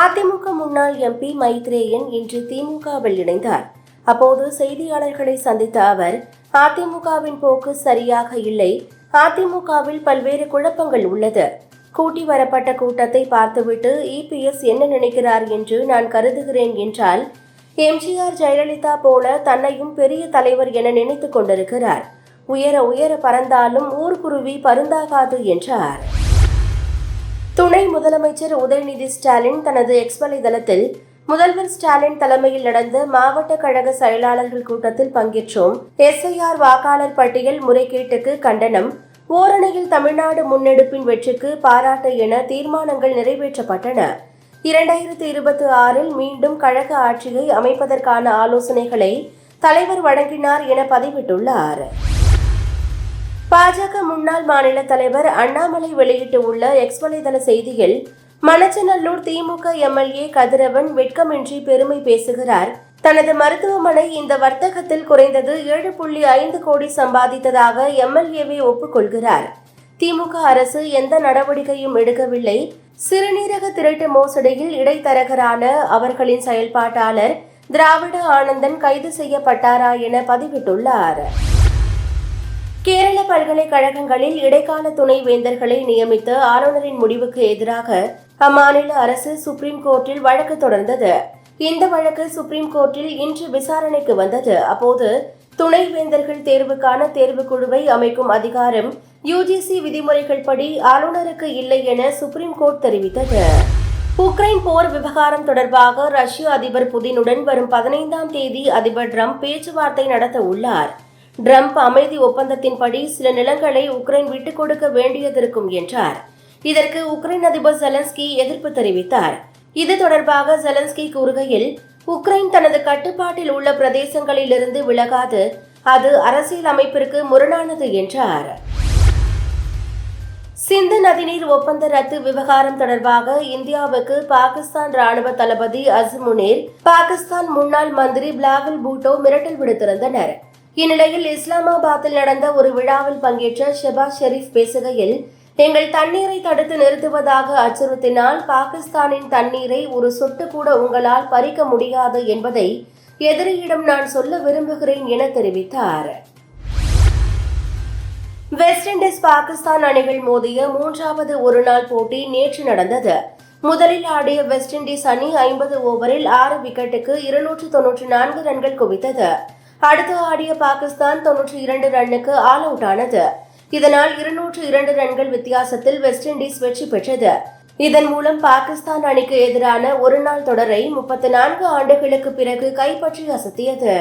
அதிமுக முன்னாள் எம்பி மைத்ரேயன் இன்று திமுகவில் இணைந்தார். அப்போது செய்தியாளர்களை சந்தித்த அவர் அதிமுகவின் போக்கு சரியாக இல்லை. அதிமுகவில் பல்வேறு குழப்பங்கள் உள்ளது. கூட்டி வரப்பட்ட கூட்டத்தை பார்த்துவிட்டு இபிஎஸ் என்ன நினைக்கிறார் என்று நான் கருதுகிறேன் என்றால் எம்ஜிஆர் ஜெயலலிதா போல தன்னையும் பெரிய தலைவர் என நினைத்துக் கொண்டிருக்கிறார். உயர உயர பறந்தாலும் ஊர்குருவி பருந்தாகாது என்றார். துணை முதலமைச்சர் உதயநிதி ஸ்டாலின் தனது எக்ஸ் வலைதளத்தில் முதல்வர் ஸ்டாலின் தலைமையில் நடந்த மாவட்ட கழக செயலாளர்கள் கூட்டத்தில் பங்கேற்றோம். எஸ்ஐஆர் வாக்காளர் பட்டியல் முறைகேட்டுக்கு கண்டனம். ஓரணியில் தமிழ்நாடு முன்னெடுப்பின் வெற்றிக்கு பாராட்டு என தீர்மானங்கள் நிறைவேற்றப்பட்டன. இரண்டாயிரத்தி இருபத்தி ஆறில் மீண்டும் கழக ஆட்சியை அமைப்பதற்கான ஆலோசனைகளை தலைவர் வழங்கினார் என பதிவிட்டுள்ளார். பாஜக முன்னாள் மாநில தலைவர் அண்ணாமலை வெளியிட்டுள்ள எக்ஸ் வலைதள செய்தியில் மணச்சநல்லூர் திமுக எம்எல்ஏ கதிரவன் வெட்கமின்றி பெருமை பேசுகிறார். தனது மருத்துவமனை இந்த வர்த்தகத்தில் குறைந்தது ஏழு புள்ளி ஐந்து கோடி சம்பாதித்ததாக எம்எல்ஏவை ஒப்புக்கொள்கிறார். திமுக அரசு எந்த நடவடிக்கையும் எடுக்கவில்லை. சிறுநீரக திருட்டு மோசடியில் இடைத்தரகரான அவர்களின் செயல்பாட்டாளர் திராவிட ஆனந்தன் கைது செய்யப்பட்டாரா என பதிவிட்டுள்ளார். கேரள பல்கலைக்கழகங்களில் இடைக்கால துணை வேந்தர்களை நியமித்த ஆளுநரின் முடிவுக்கு எதிராக அம்மாநில அரசு சுப்ரீம் கோர்ட்டில் வழக்கு தொடர்ந்தது. இந்த வழக்கு சுப்ரீம் கோர்ட்டில் இன்று விசாரணைக்கு வந்தது. அப்போது துணைவேந்தர்கள் தேர்வுக்கான தேர்வுக்குழுவை அமைக்கும் அதிகாரம் யுஜிசி விதிமுறைகள் படி ஆளுநருக்கு இல்லை என சுப்ரீம் கோர்ட் தெரிவித்தது. உக்ரைன் போர் விவகாரம் தொடர்பாக ரஷ்ய அதிபர் புதினுடன் வரும் பதினைந்தாம் தேதி அதிபர் ட்ரம்ப் பேச்சுவார்த்தை நடத்த உள்ளார். ட்ரம்ப் அமைதி ஒப்பந்தத்தின்படி சில நிலங்களை உக்ரைன் விட்டுக் கொடுக்க வேண்டியதிருக்கும் என்றார். இதற்கு உக்ரைன் அதிபர் ஜெலன்ஸ்கி எதிர்ப்பு தெரிவித்தார். இது தொடர்பாக செலன்ஸ்கி கூறுகையில் உக்ரைன் தனது கட்டுப்பாட்டில் உள்ள பிரதேசங்களிலிருந்து விலகாது அது அரசியல் அமைப்பிற்கு முரணானது என்றார். சிந்து நதிநீர் ஒப்பந்த ரத்து விவகாரம் தொடர்பாக இந்தியாவுக்கு பாகிஸ்தான் ராணுவ தளபதி அஸ்முனேர் பாகிஸ்தான் முன்னாள் மந்திரி பிளாவல் பூட்டோ மிரட்டல் விடுத்திருந்தனர். இந்நிலையில் இஸ்லாமாபாத்தில் நடந்த ஒரு விழாவில் பங்கேற்ற ஷெபாஸ் ஷெரீப் பேசுகையில் எங்கள் தண்ணீரை தடுத்து நிறுத்துவதாக அச்சுறுத்தினால் பாகிஸ்தானின் தண்ணீரை ஒரு சொட்டு கூட உங்களால் பறிக்க முடியாது என்பதை எதிரியிடம் நான் சொல்ல விரும்புகிறேன் என தெரிவித்தார். வெஸ்ட் இண்டீஸ் பாகிஸ்தான் அணிகள் மோதிய மூன்றாவது ஒருநாள் போட்டி நேற்று நடந்தது. முதலில் ஆடிய வெஸ்ட் இண்டீஸ் அணி ஐம்பது ஓவரில் ஆறு விக்கெட்டுக்கு இருநூற்று தொன்னூற்று நான்கு ரன்கள் குவித்தது. அடுத்து ஆடிய பாகிஸ்தான் தொன்னூற்றி இரண்டு ரன்னுக்கு ஆல் அவுட் ஆனது. இதனால் இருநூற்று இரண்டு ரன்கள் வித்தியாசத்தில் வெஸ்ட் இண்டீஸ் வெற்றி பெற்றது. இதன் மூலம் பாகிஸ்தான் அணிக்கு எதிரான ஒருநாள் தொடரை முப்பத்தி நான்கு ஆண்டுகளுக்கு பிறகு கைப்பற்றி அசத்தியது.